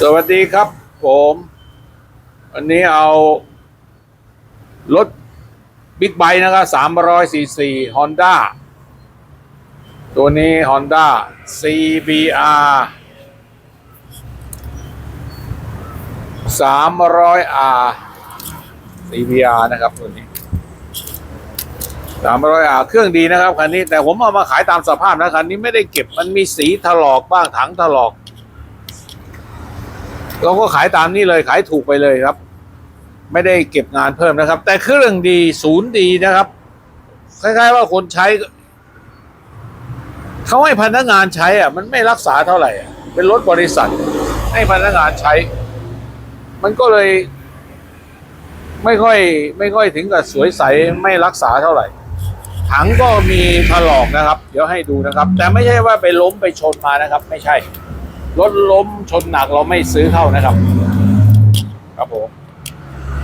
สวัสดีครับ ผมวันนี้เอา รถบิ๊กไบค์นะครับ300ซีซีฮอนด้าตัวนี้ Honda CBR 300R CBR นะครับตัวนี้ 300R เครื่องดีนะครับคันนี้แต่ผมเอามาขายตามสภาพนะคันนี้ไม่ได้เก็บมันมีสีถลอกบ้างถังถลอก เราก็ขายตามนี้เลยขายถูกไปเลยครับ ไม่ได้เก็บงานเพิ่มนะครับ แต่เครื่องดีศูนย์ดีนะครับคล้ายๆว่าคนใช้เขาให้พนักงานใช้อะ มันไม่รักษาเท่าไหร่เป็นรถบริษัท ให้พนักงานใช้ มันก็เลย ไม่ค่อย ไม่ค่อยถึงกับสวยใสไม่รักษาเท่าไหร่ถังก็มีถลอกนะครับ เดี๋ยวให้ดูนะครับ แต่ไม่ใช่ว่าไปล้มไปชนมานะครับ ไม่ใช่ รถล้มชนหนักเราไม่ซื้อเข้านะครับ ครับผม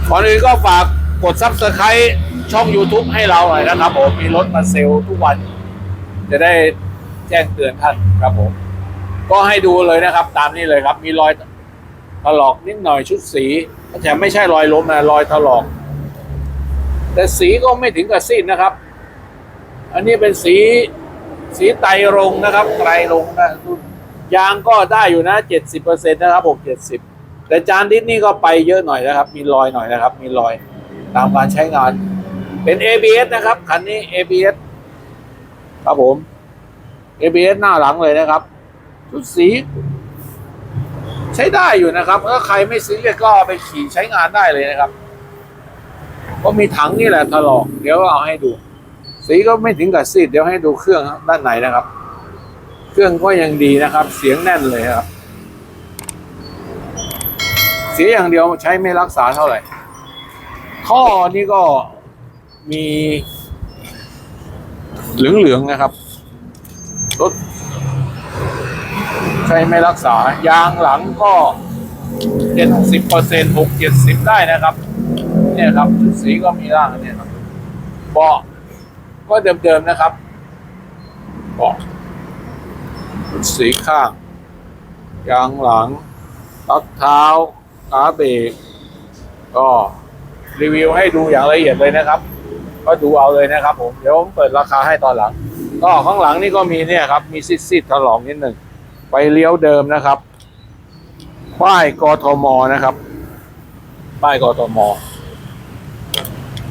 ก่อนอื่นก็ฝากกดซับสไครต์ช่อง YouTube ให้เราหน่อยนะครับผมมีรถมาเซลล์ทุกวัน จะได้แจ้งเตือนท่านครับผม ก็ให้ดูเลยนะครับ ตามนี้เลยครับ มีรอยถลอกนิดหน่อยชุดสีแต่ไม่ใช่รอยล้มนะรอยถลอก แต่สีก็ไม่ถึงกับสิ้นนะครับ อันนี้เป็นสีสีไตรงนะครับ ไตรรงค์น ยางก็ได้อยู่นะเจ็ดสิบเปอร์เซ็นต์นะครับผมเจ็ดสิบแต่จานดิสนี่ก็ไปเยอะหน่อยนะครับ มีรอยหน่อยนะครับ มีรอยตามการใช้งาน เป็น ABS นะครับคันนี้ ABS ครับผม ABS หน้าหลังเลยนะครับ ชุดสีใช้ได้อยู่นะครับถ้าใครไม่ซื้อเรียกก็เอาไปขี่ใช้งานได้เลยนะครับ ก็มีถังนี่แหละถลอก เดี๋ยวเอาให้ดู สีก็ไม่ถึงกับซีดเดี๋ยวให้ดูเครื่องด้านในนะครับ เครื่องก็ยังดีนะครับ เสียงแน่นเลยครับ เสียอย่างเดียวใช้ไม่รักษาเท่าไหร่ข้อนี่ก็มีเหลืองๆนะครับรถใช้ไม่รักษายางหลังก็เจ็ดสิบเปอร์เซ็นต์หกเจ็ดสิบได้นะครับ เนี่ยครับสีก็มีร่างเนี่ยครับเบาะก็เดิมๆนะครับเบาะ ชุดสีข้าง ยางหลังตักเท้าขาเบรกก็รีวิวให้ดูอย่างละเอียดเลยนะครับ ก็ดูเอาเลยนะครับ ผมเดี๋ยวผมเปิดราคาให้ตอนหลัง ก็ข้างหลังนี่ก็มีเนี่ยครับ มีซิดๆถลอกนิดหนึ่งไปเลี้ยวเดิมนะครับป้ายกทมนะครับ ป้ายกทม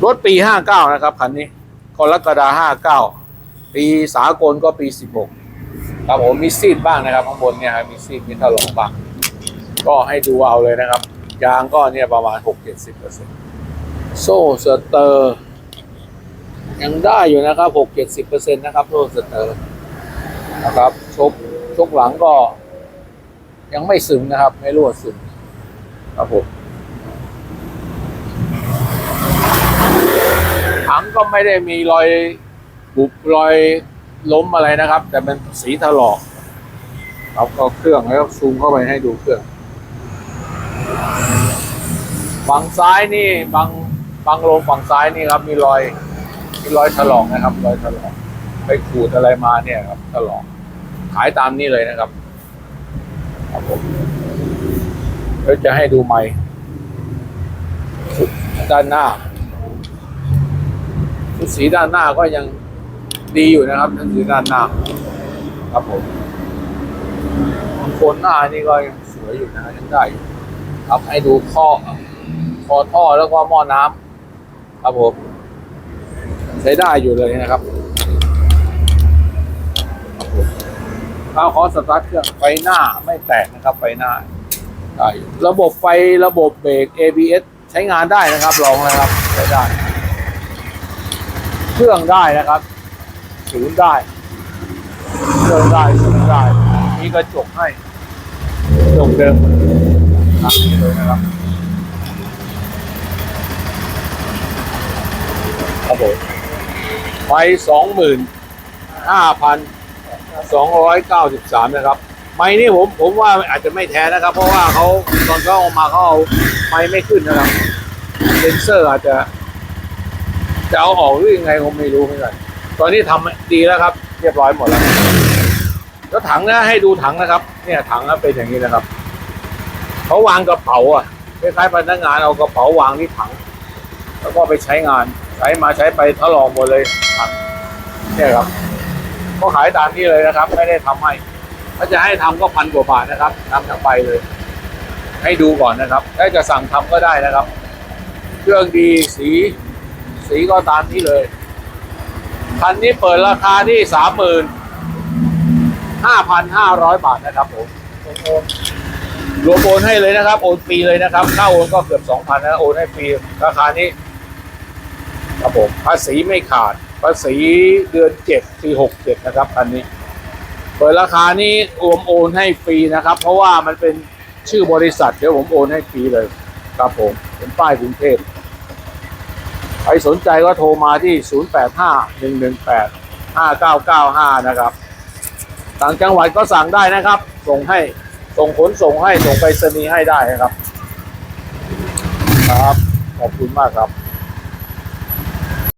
รถปีห้าเก้านะครับคันนี้กรกฎาห้าเก้าปีสากลก็ปีสิบหก ครับผมมีซีดบ้างนะครับข้างบนเนี่ยครับมีซีดมีถลอกบ้างก็ให้ดูเอาเลยนะครับ ยางก็เนี่ยประมาณหกเจ็ดสิบเปอร์เซ็นต์โซ่สเตอร์ ยังได้อยู่นะครับหกเจ็ดสิบเปอร์เซ็นต์นะครับโซ่สเตอร์นะครับชกชกหลังก็ ยังไม่ซึมนะครับ ไม่รั่วซึมครับผมถังก็ไม่ได้มีรอยบุบรอย ล้มอะไรนะครับ แต่เป็นสีถลอกเราก็เครื่องแล้วก็ซูมเข้าไปให้ดูเครื่องฝั่งซ้ายนี่บางบางลมฝั่งซ้ายนี่ครับ มีรอยมีรอยถลอกนะครับ รอยถลอกไปขูดอะไรมาเนี่ยครับถลอกขายตามนี้เลยนะครับ ครับผมเดี๋ยวจะให้ดูไม้ด้านหน้าสีด้านหน้าก็ยัง ดีอยู่นะครับชุดสีด้านหน้าครับผมโคนหน้านี่ก็ยังสวยอยู่นะยังได้อยู่ครับให้ดูท่อคอท่อแล้วก็หม้อน้ำครับผมใช้ได้อยู่เลยนะครับครับผมเอาขอสตาร์ทเครื่องไฟหน้าไม่แตกนะครับไฟหน้าได้ระบบไฟระบบเบรก ABS ใช้งานได้นะครับลองนะครับใช้ได้ เครื่องได้นะครับ ศูนย์ได้เครื่องได้ศูนย์ได้ มีกระจกให้กระจกเดิมทำนี้เลยนะครับครับผมไฟสองหมื่นห้าพันสองร้อยเก้าสิบสามนะครับ ไม้นี่ผมผมว่าอาจจะไม่แท้นะครับ เพราะว่าเขาตอนเขาเอามาเขาเอาไม้ไม่ขึ้นนะครับเซนเซอร์อาจจะ จะเอาออกหรือยังไงผมไม่รู้เหมือนกัน ตอนนี้ทำดีแล้วครับ เรียบร้อยหมดแล้วแล้วถังนะให้ดูถังนะครับ เนี่ยถังนะเป็นอย่างนี้นะครับเขาวางกระเป๋าอะคล้ายๆพนักงานเอากระเป๋าวางที่ถัง แล้วก็ไปใช้งาน ใช้มาใช้ไปทดลองหมดเลยถังเนี่ยครับก็ขายตามนี้เลยนะครับ ไม่ได้ทำให้ถ้าจะให้ทำก็พันกว่าบาทนะครับทำทั้งใบเลย ให้ดูก่อนนะครับ ถ้าจะสั่งทำก็ได้นะครับ เครื่องดีสี สีก็ตามนี้เลย คันนี้เปิดราคาที่สามหมื่นห้าพันห้าร้อยบาทนะครับผมรวมโอนให้เลยนะครับ โอนฟรีเลยนะครับ ค่าโอนก็เกือบสองพันนะ โอนให้ฟรีราคานี้ ครับผม ภาษีไม่ขาด ภาษีเดือนเจ็ดปีหกเจ็ดนะครับคันนี้ เปิดราคานี้รวมโอนให้ฟรีนะครับ เพราะว่ามันเป็นชื่อบริษัท เดี๋ยวผมโอนให้ฟรีเลย ครับผมเป็นป้ายกรุงเทพ ใครสนใจก็โทรมาที่ 0851185995 นะครับ ต่างจังหวัดก็สั่งได้นะครับ ส่งให้ ส่งขนส่งให้ ส่งไปรษณีย์ให้ได้นะครับ ครับ ขอบคุณมากครับ